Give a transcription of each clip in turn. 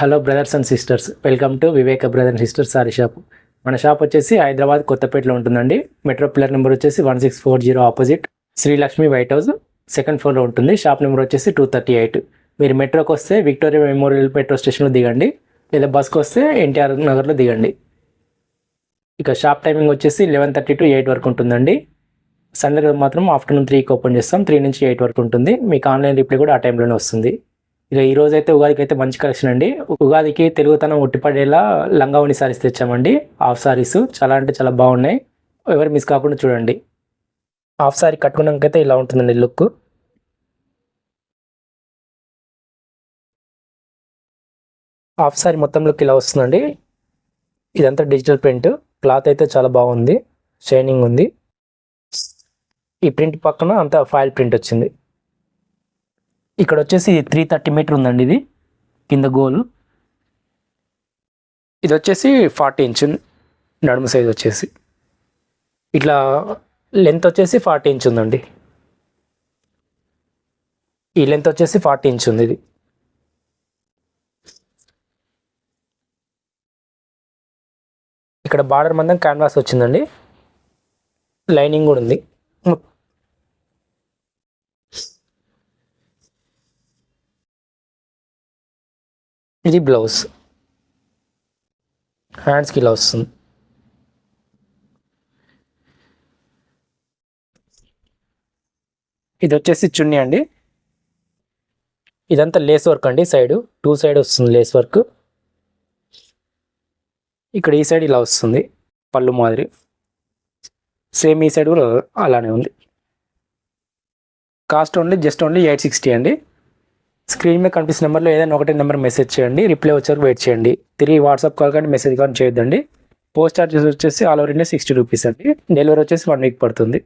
Hello brothers and sisters welcome to Viveka brother and sisters sari shop మన shop వచ్చేసి హైదరాబాద్ కొత్తపేటలో ఉంటుందండి. Metro pillar number వచ్చేసి one six four zero opposite Srilakshmi white house second ఫ్లోర్లో ఉంటుంది. Shop number వచ్చేసి two thirty eight మీరు మెట్రోకి వస్తే విక్టోరియా మెమోరియల్ మెట్రో స్టేషన్లో దిగండి. లేదా బస్కి వస్తే ఎన్టీఆర్ నగర్లో దిగండి. ఇక షాప్ టైమింగ్ వచ్చేసి లెవెన్ థర్టీ టు ఎయిట్ వరకు ఉంటుందండి. సండే రోజు మాత్రం ఆఫ్టర్నూన్ త్రీకి ఓపెన్ చేస్తాం. త్రీ నుంచి ఎయిట్ వరకు ఉంటుంది. మీకు ఆన్లైన్ రిప్లై కూడా ఆ టైంలోనే వస్తుంది. ఇక ఈ రోజు అయితే ఉగాదికి అయితే మంచి కలెక్షన్ అండి. ఉగాదికి తెలుగుతనం ఉట్టిపడేలా లంగావణి సారీస్ తెచ్చామండి. హాఫ్ సారీస్ చాలా అంటే చాలా బాగున్నాయి. ఎవరు మిస్ కాకుండా చూడండి. హాఫ్ సారీ కట్టుకున్నాకైతే ఇలా ఉంటుందండి లుక్ హాఫ్ సారీ మొత్తం లుక్ ఇలా వస్తుందండి. ఇదంతా డిజిటల్ ప్రింట్ క్లాత్ అయితే చాలా బాగుంది. షైనింగ్ ఉంది. ఈ ప్రింట్ పక్కన అంతా ఫైల్ ప్రింట్ వచ్చింది. ఇక్కడ వచ్చేసి త్రీ థర్టీ మీటర్ ఉందండి ఇది కింద గోల్ ఇది వచ్చేసి ఫార్టీ ఇంచ్ నడుము సైజ్ వచ్చేసి. ఇట్లా లెంత్ వచ్చేసి ఫార్టీ ఇంచ్ ఉందండి. ఈ లెంత్ వచ్చేసి ఫార్టీ ఇంచ్ ఉంది ఇది. ఇక్కడ బార్డర్ మందం క్యాన్వాస్ వచ్చిందండి. లైనింగ్ కూడా ఉంది. ఇది బ్లౌజ్. హ్యాండ్స్కి ఇలా వస్తుంది. ఇది వచ్చేసి చున్నీ అండి. ఇదంతా లేస్ వర్క్ అండి సైడ్. టూ సైడ్ వస్తుంది లేస్ వర్క్ ఇక్కడ ఈ సైడ్ ఇలా వస్తుంది పళ్ళు మాదిరి. సేమ్ ఈ సైడ్ కూడా అలానే ఉంది. Cost only just only eight sixty అండి. స్క్రీన్ మీద కనిపిస్తున్న నెంబర్లో ఏదైనా ఒకటే నెంబర్ మెసేజ్ చేయండి. రిప్లై వచ్చారు వెయిట్ చేయండి. తిరిగి వాట్సాప్ కాల్ కానీ మెసేజ్ కానీ చేయొద్దండి. పోస్ట్ చార్జెస్ వచ్చేసి all over India sixty rupees అండి. డెలివరీ వచ్చేసి వన్ వీక్ పడుతుంది.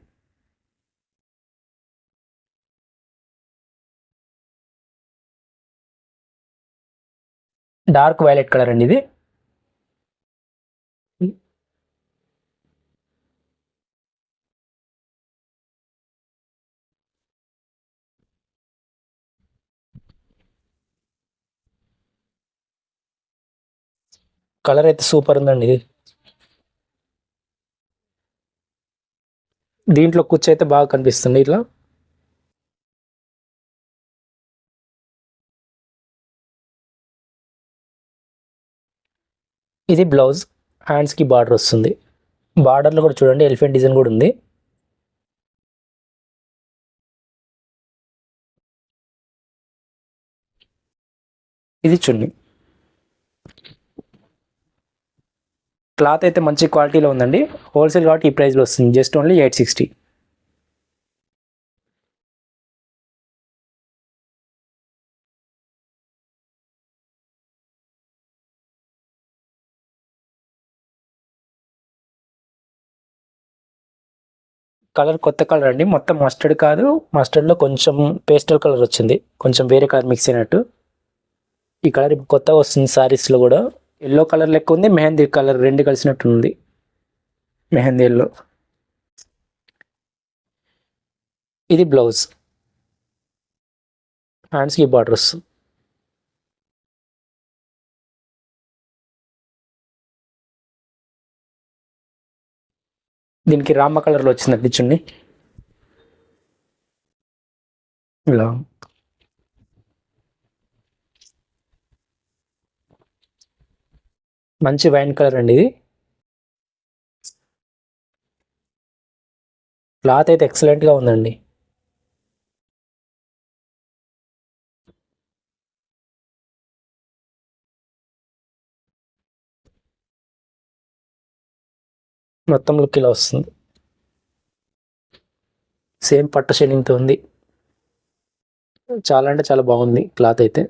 డార్క్ వైలెట్ కలర్ అండి ఇది. కలర్ అయితే సూపర్ ఉందండి ఇది. దీంట్లో కుర్చీ అయితే బాగా కనిపిస్తుంది ఇట్లా. ఇది బ్లౌజ్ హ్యాండ్స్కి బార్డర్ వస్తుంది. బార్డర్లో కూడా చూడండి ఎలిఫెంట్ డిజైన్ కూడా ఉంది. ఇది చున్నీ. క్లాత్ అయితే మంచి క్వాలిటీలో ఉందండి. హోల్సేల్ కాబట్టి ఈ ప్రైస్లో వస్తుంది. Just only eight sixty. Colour కొత్త కలర్ అండి. మొత్తం మస్టర్డ్ కాదు. మస్టర్డ్లో కొంచెం పేస్టల్ కలర్ వచ్చింది. కొంచెం వేరే కలర్ మిక్స్ అయినట్టు. ఈ కలర్ ఇప్పుడు కొత్తగా వస్తుంది సారీస్లో కూడా. ఎల్లో కలర్ లెక్క ఉంది మెహందీ కలర్ రెండు కలిసినట్టు ఉంది. మెహందీ ఎల్లో. ఇది బ్లౌజ్. హ్యాండ్స్కి బార్డర్స్. దీనికి రామ కలర్లో వచ్చిందండి చున్ని ఇలా. మంచి వైన్ కలర్ అండి ఇది. క్లాత్ అయితే ఎక్సలెంట్గా ఉందండి. మొత్తం లుక్ ఇలా వస్తుంది. సేమ్ పట్టు షైనింగ్తో ఉంది. చాలా అంటే చాలా బాగుంది క్లాత్ అయితే.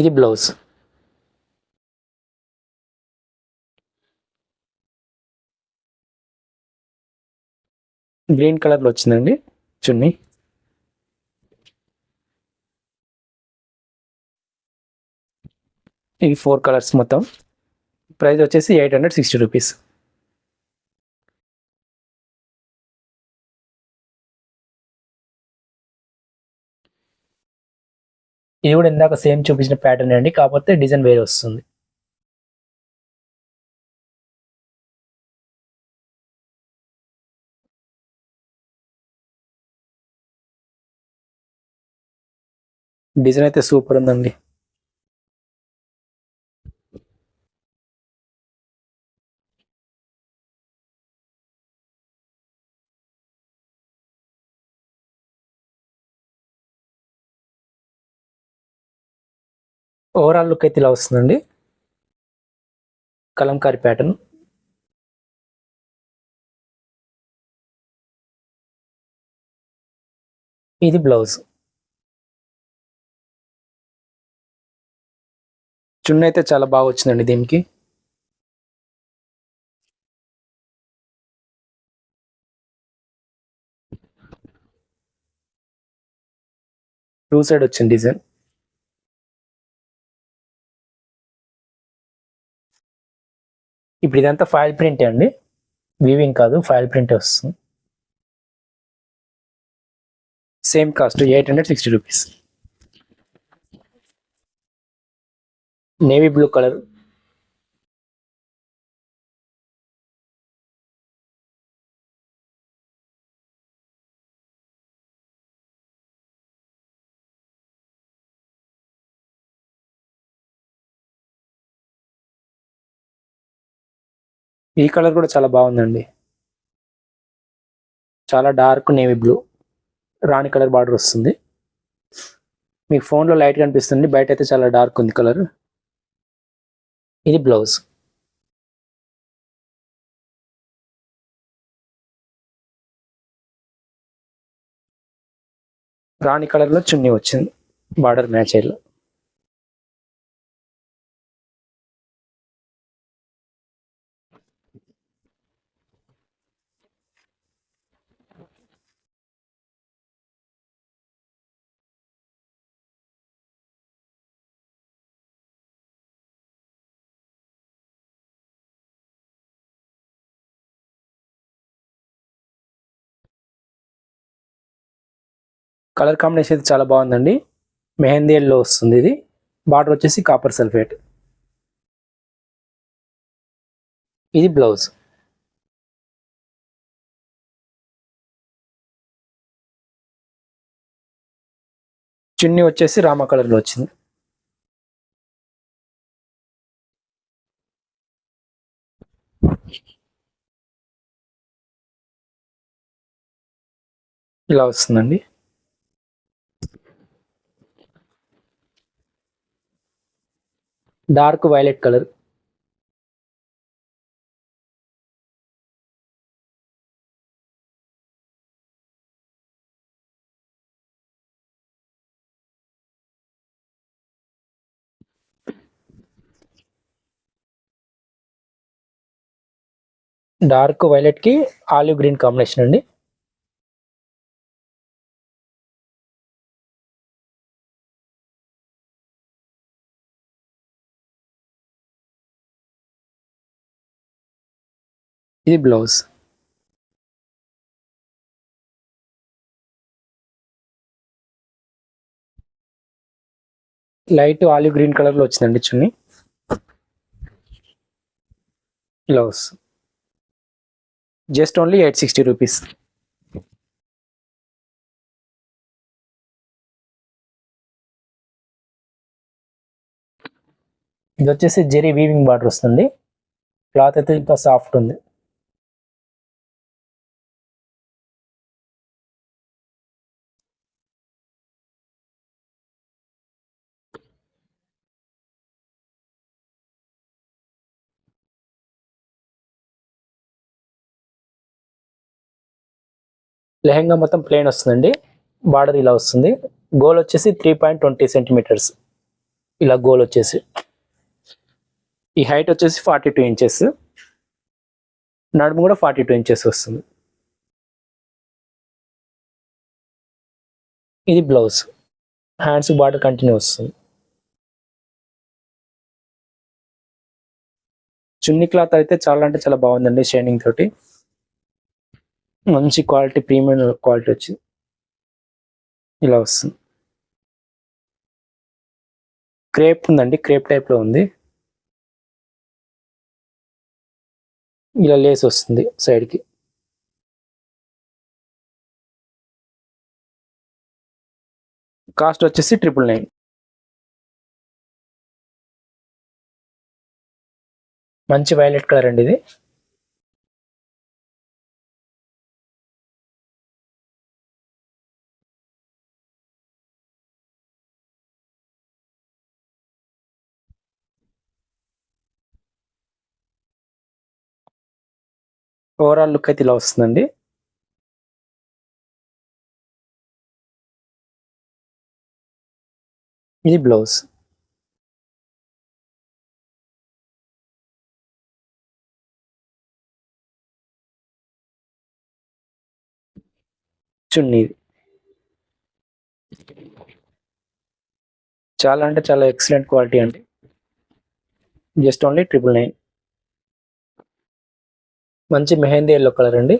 ఇది బ్లౌజ్. గ్రీన్ కలర్లో వచ్చిందండి. చున్నీ ఇవి ఫోర్ కలర్స్ మొత్తం. ప్రైస్ వచ్చేసి ఎయిట్ హండ్రెడ్ సిక్స్టీ రూపీస్. ఇది కూడా ఇందాక సేమ్ చూపించిన ప్యాటర్న్ అండి. కాకపోతే డిజైన్ వేరే వస్తుంది. డిజైన్ అయితే సూపర్ ఉందండి. ఓవరాల్ లుక్ అయితే ఇలా వస్తుందండి. కలంకారీ ప్యాటర్న్ ఇది బ్లౌజ్ చున్ను అయితే చాలా బాగా వచ్చిందండి దీనికి. టూ సైడ్ వచ్చింది డిజైన్. ఇప్పుడు ఇదంతా ఫైల్ ప్రింటే అండి. వీవింగ్ కాదు ఫైల్ ప్రింటే వస్తుంది. Same cost eight hundred sixty rupees. Navy blue colour. ఈ కలర్ కూడా చాలా బాగుందండి. చాలా డార్క్ నేవీ బ్లూ. రాణి కలర్ బార్డర్ వస్తుంది. మీకు ఫోన్లో లైట్ కనిపిస్తుంది. బయట అయితే చాలా డార్క్ ఉంది కలర్. ఇది బ్లౌజ్. రాణి కలర్లో చున్నీ వచ్చింది. బార్డర్ మ్యాచ్ అయ్యేలా. కలర్ కాంబినేషన్ అయితే చాలా బాగుందండి. మెహందీ ఎల్లో వస్తుంది ఇది. బార్డర్ వచ్చేసి కాపర్ సల్ఫేట్. ఇది బ్లౌజ్. చున్నీ వచ్చేసి రామ కలర్లో వచ్చింది. ఇలా వస్తుందండి. Dark violet colour. డార్క్ వైలెట్కి ఆలివ్ గ్రీన్ కాంబినేషన్ అండి. ఇది బ్లౌజ్. లైట్ ఆలివ్ గ్రీన్ కలర్లో వచ్చిందండి చున్ని. Blouse. Just only eight sixty rupees. ఇది వచ్చేసి జెరీ వీవింగ్ బార్డర్ వస్తుంది. క్లాత్ అయితే ఇంకా సాఫ్ట్ ఉంది. లెహంగా మొత్తం ప్లేన్ వస్తుందండి. బార్డర్ ఇలా వస్తుంది. గోల్ వచ్చేసి త్రీ పాయింట్ ట్వంటీ సెంటీమీటర్స్ ఇలా గోల్ వచ్చేసి. ఈ హైట్ వచ్చేసి ఫార్టీ టూ ఇంచెస్ నడుము కూడా ఫార్టీ టూ ఇంచెస్ వస్తుంది. ఇది బ్లౌజ్ హ్యాండ్స్ బార్డర్ కంటిన్యూ వస్తుంది. చున్ని క్లాత్ అయితే చాలా అంటే చాలా బాగుందండి షైనింగ్ తోటి. మంచి క్వాలిటీ ప్రీమియం క్వాలిటీ వచ్చింది ఇలా వస్తుంది. క్రేప్ ఉందండి క్రేప్ టైప్లో ఉంది. ఇలా లేస్ వస్తుంది సైడ్కి. కాస్ట్ వచ్చేసి ట్రిపుల్ నైన్. మంచి వైలెట్ కలర్ అండి ఇది. ఓవరాల్ లుక్ అయితే ఇలా వస్తుందండి. ఇది బ్లౌజ్. చున్నీ చాలా అంటే చాలా ఎక్సలెంట్ క్వాలిటీ అండి. Just only triple nine. మంచి మెహందీ ఎల్లో కలర్ అండి.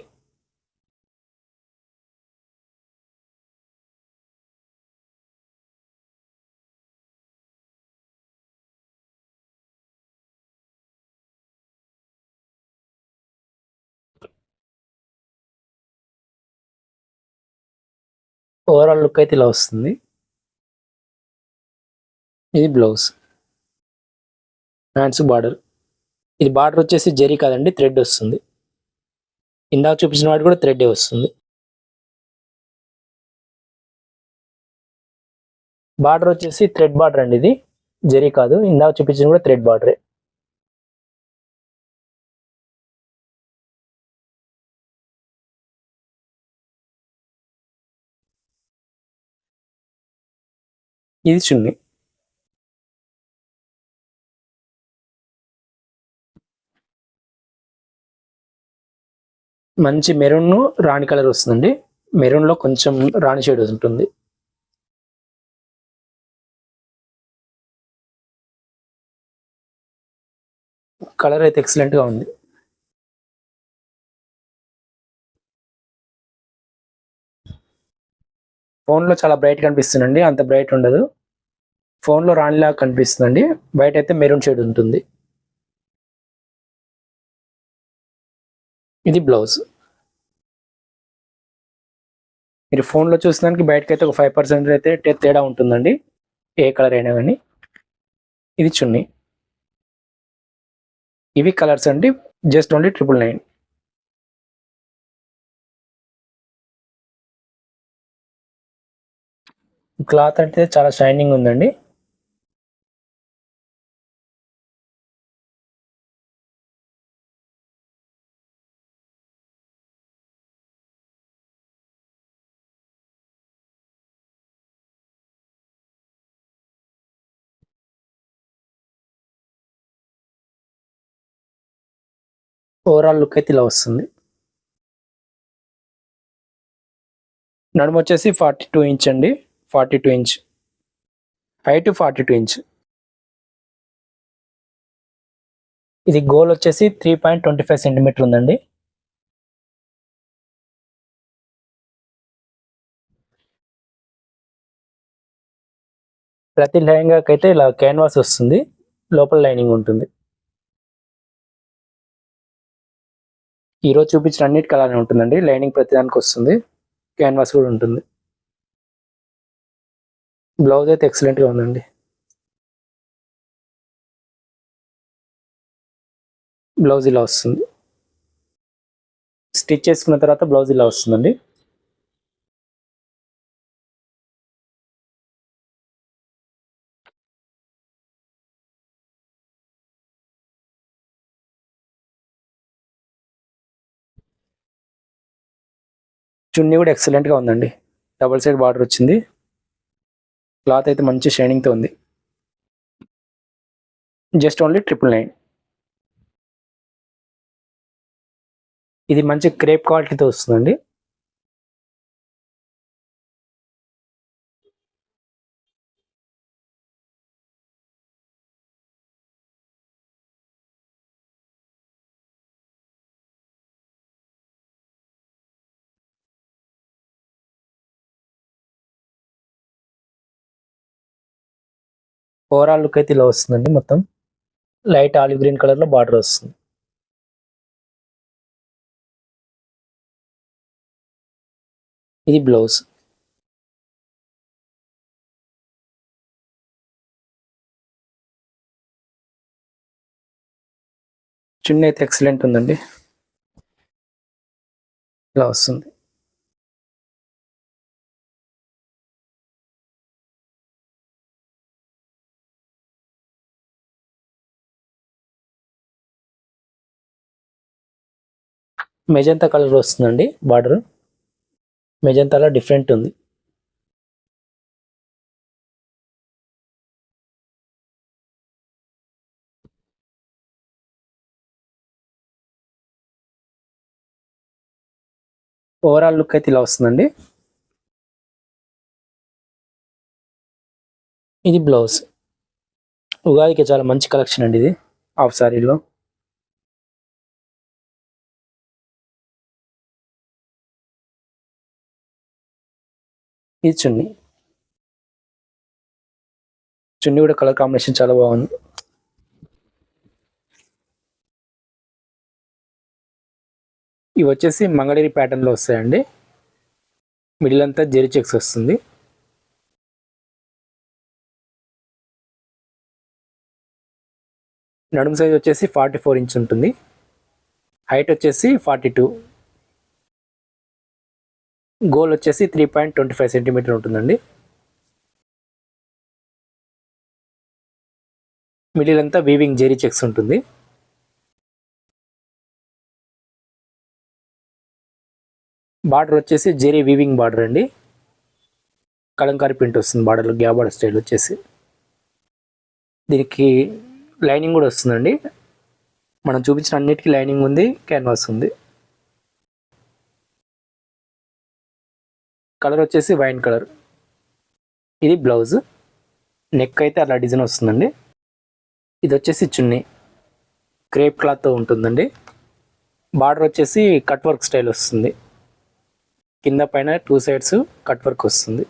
ఓవరాల్ లుక్ అయితే ఇలా వస్తుంది. ఇది బ్లౌజ్ హ్యాండ్స్ బార్డర్ ఇది బార్డర్ వచ్చేసి జరీ కాదండి థ్రెడ్ వస్తుంది. ఇందాక చూపించిన వాటి కూడా థ్రెడ్ వస్తుంది. బార్డర్ వచ్చేసి థ్రెడ్ బార్డర్ అండి ఇది. జరీ కాదు ఇందాక చూపించిన కూడా థ్రెడ్ బార్డరే ఇది చున్నీ. మంచి మెరూన్ రాణి కలర్ వస్తుందండి. మెరూన్లో కొంచెం రాణి షేడ్ ఉంటుంది. కలర్ అయితే ఎక్సలెంట్గా ఉంది. ఫోన్లో చాలా బ్రైట్ కనిపిస్తుందండి. అంత బ్రైట్ ఉండదు. ఫోన్లో కనిపిస్తుందండి. బయట అయితే మెరూన్ షేడ్ ఉంటుంది. ఇది బ్లౌజ్. మీరు ఫోన్లో చూసినానికి బయటకు అయితే ఒక ఫైవ్ పర్సెంట్ అయితే తేడా ఉంటుందండి. ఏ కలర్ అయినా కానీ. ఇది చున్నీ. ఇవి కలర్స్ అండి. Just only triple nine cloth అంటే చాలా షైనింగ్ ఉందండి. ఓవరాల్ లుక్ అయితే ఇలా వస్తుంది. నడుము వచ్చేసి ఫార్టీ టూ ఇంచ్ అండి. Forty two inch height forty two inch ఇది గోల్ వచ్చేసి three point twenty five centimetre ఉందండి. ప్రతి లెహంగాకి ఇలా క్యాన్వాస్ వస్తుంది. లోపల లైనింగ్ ఉంటుంది. ఈరోజు చూపించిన అన్నిటికీ అలానే ఉంటుందండి. లైనింగ్ ప్రతిదానికి వస్తుంది. క్యాన్వాస్ కూడా ఉంటుంది. బ్లౌజ్ అయితే ఎక్సలెంట్గా ఉందండి. బ్లౌజ్ ఇలా వస్తుంది. స్టిచ్ చేసుకున్న తర్వాత బ్లౌజ్ ఇలా వస్తుందండి. చున్నీ కూడా ఎక్సలెంట్గా ఉందండి. డబల్ సైడ్ బార్డర్ వచ్చింది. క్లాత్ అయితే మంచి షైనింగ్తో ఉంది. జస్ట్ ఓన్లీ ట్రిపుల్ నైన్ ఇది మంచి క్రేప్ క్వాలిటీతో వస్తుందండి. ఓవరాల్ లుక్ అయితే ఇలా వస్తుందండి మొత్తం. లైట్ ఆలివ్ గ్రీన్ కలర్లో బార్డర్ వస్తుంది. ఇది బ్లౌజ్ చున్నీ అయితే ఎక్సలెంట్ ఉందండి. ఇలా వస్తుంది. మెజంతా కలర్ వస్తుందండి బార్డర్. మెజంతాలో డిఫరెంట్ ఉంది. ఓవరాల్ లుక్ అయితే ఇలా వస్తుందండి. ఇది బ్లౌజ్. ఉగాదికి చాలా మంచి కలెక్షన్ అండి ఇది. హాఫ్ సారీలో. ఇది చున్నీ. చున్నీ కూడా కలర్ కాంబినేషన్ చాలా బాగుంది. ఇవి వచ్చేసి మంగళగిరి ప్యాటర్న్లో వస్తాయండి. మిడిల్ అంతా జెరీ చెక్స్ వస్తుంది. నడుము సైజ్ వచ్చేసి ఫార్టీ ఫోర్ ఇంచ్ ఉంటుంది. హైట్ వచ్చేసి ఫార్టీ టూ గోల్ వచ్చేసి three point twenty five centimetre ఉంటుందండి. మిడిల్ అంతా వీవింగ్ జెరీ చెక్స్ ఉంటుంది. బార్డర్ వచ్చేసి జెరీ వీవింగ్ బార్డర్ అండి. కలంకారీ ప్రింట్ వస్తుంది బార్డర్లో గ్యాబార్డర్ స్టైల్ వచ్చేసి. దీనికి లైనింగ్ కూడా వస్తుందండి. మనం చూపించిన అన్నిటికీ లైనింగ్ ఉంది క్యాన్వాస్ ఉంది. కలర్ వచ్చేసి వైన్ కలర్ ఇది బ్లౌజ్ నెక్ అయితే అలా డిజైన్ వస్తుందండి. ఇది వచ్చేసి చున్నీ. క్రేప్ క్లాత్తో ఉంటుందండి. బార్డర్ వచ్చేసి కట్ వర్క్ స్టైల్ వస్తుంది. కింద పైన టూ సైడ్స్ కట్ వర్క్ వస్తుంది.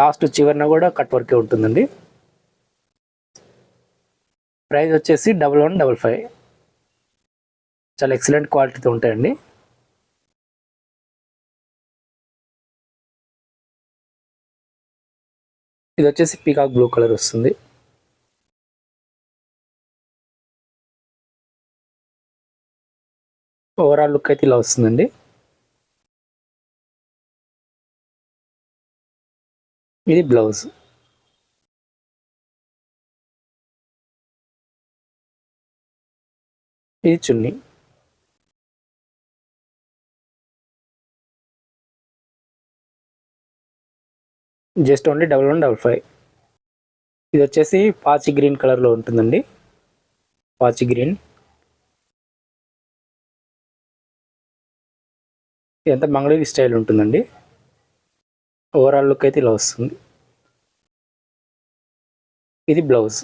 లాస్ట్ చివరిన కూడా కట్ వర్కే ఉంటుందండి. ప్రైస్ వచ్చేసి డబల్ వన్ డబల్ ఫైవ్ చాలా ఎక్సలెంట్ క్వాలిటీతో ఉంటాయండి. ఇది వచ్చేసి పీకాక్ బ్లూ కలర్ వస్తుంది. ఓవరాల్ లుక్ అయితే ఇలా వస్తుందండి. ఇది బ్లౌజ్. ఇది చున్నీ. Just only double one double five. ఇది వచ్చేసి పాచి గ్రీన్ కలర్లో ఉంటుందండి. పాచి గ్రీన్. ఇదంతా మంగళగిరి స్టైల్ ఉంటుందండి. ఓవరాల్ లుక్ అయితే ఇలా వస్తుంది. ఇది బ్లౌజ్.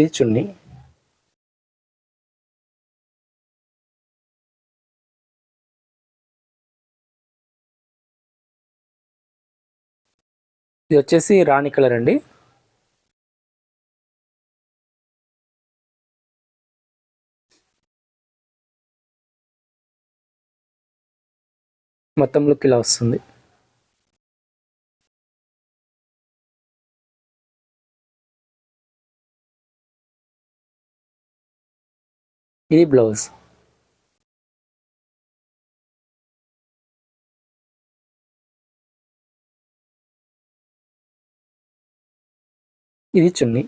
ఇది చున్నీ ఇది వచ్చేసి రాణి కలర్ అండి. మొత్తం లుక్ ఇలా వస్తుంది. ఇది బ్లౌజ్. ఇది చున్నీ.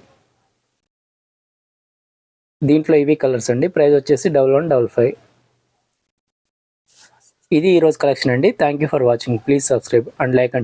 దీంట్లో ఇవి కలర్స్ అండి. ప్రైస్ వచ్చేసి డబల్ వన్ డబల్ ఫైవ్. ఇది ఈరోజు కలెక్షన్ అండి. Thank you for watching please subscribe and like and